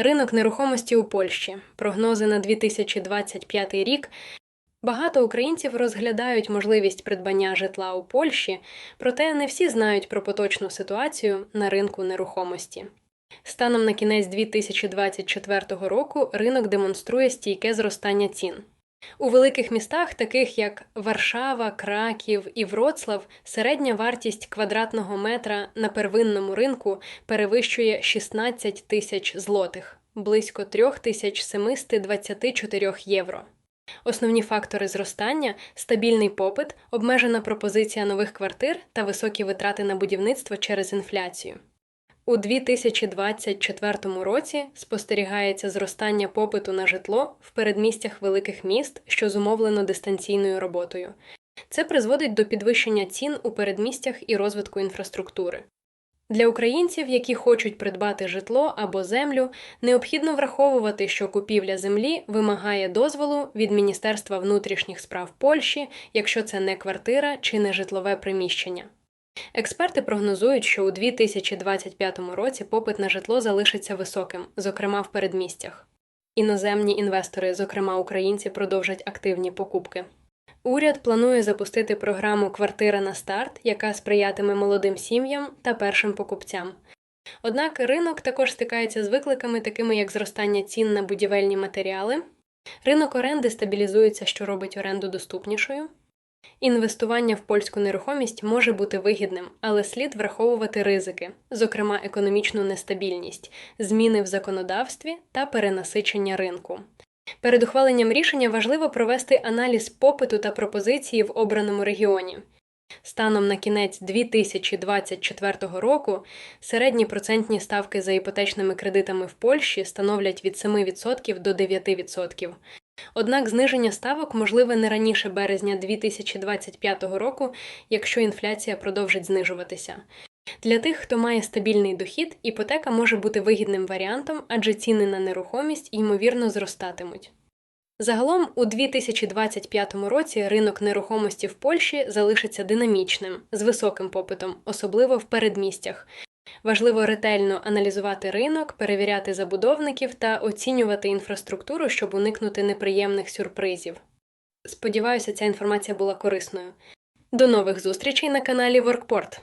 Ринок нерухомості у Польщі. Прогнози на 2025 рік. Багато українців розглядають можливість придбання житла у Польщі, проте не всі знають про поточну ситуацію на ринку нерухомості. Станом на кінець 2024 року ринок демонструє стійке зростання цін. У великих містах, таких як Варшава, Краків і Вроцлав, середня вартість квадратного метра на первинному ринку перевищує 16 тисяч злотих, близько 3724 євро. Основні фактори зростання стабільний попит, обмежена пропозиція нових квартир та високі витрати на будівництво через інфляцію. У 2024 році спостерігається зростання попиту на житло в передмістях великих міст, що зумовлено дистанційною роботою. Це призводить до підвищення цін у передмістях і розвитку інфраструктури. Для українців, які хочуть придбати житло або землю, необхідно враховувати, що купівля землі вимагає дозволу від Міністерства внутрішніх справ Польщі, якщо це не квартира чи не житлове приміщення. Експерти прогнозують, що у 2025 році попит на житло залишиться високим, зокрема в передмістях. Іноземні інвестори, зокрема українці, продовжать активні покупки. Уряд планує запустити програму Квартира на старт, яка сприятиме молодим сім'ям та першим покупцям. Однак ринок також стикається з викликами, такими як зростання цін на будівельні матеріали, ринок оренди стабілізується, що робить оренду доступнішою. Інвестування в польську нерухомість може бути вигідним, але слід враховувати ризики, зокрема економічну нестабільність, зміни в законодавстві та перенасичення ринку. Перед ухваленням рішення важливо провести аналіз попиту та пропозиції в обраному регіоні. Станом на кінець 2024 року середні процентні ставки за іпотечними кредитами в Польщі становлять від 7% до 9%. Однак зниження ставок можливе не раніше березня 2025 року, якщо інфляція продовжить знижуватися. Для тих, хто має стабільний дохід, іпотека може бути вигідним варіантом, адже ціни на нерухомість ймовірно зростатимуть. Загалом у 2025 році ринок нерухомості в Польщі залишиться динамічним, з високим попитом, особливо в передмістях. Важливо ретельно аналізувати ринок, перевіряти забудовників та оцінювати інфраструктуру, щоб уникнути неприємних сюрпризів. Сподіваюся, ця інформація була корисною. До нових зустрічей на каналі Воркпорт.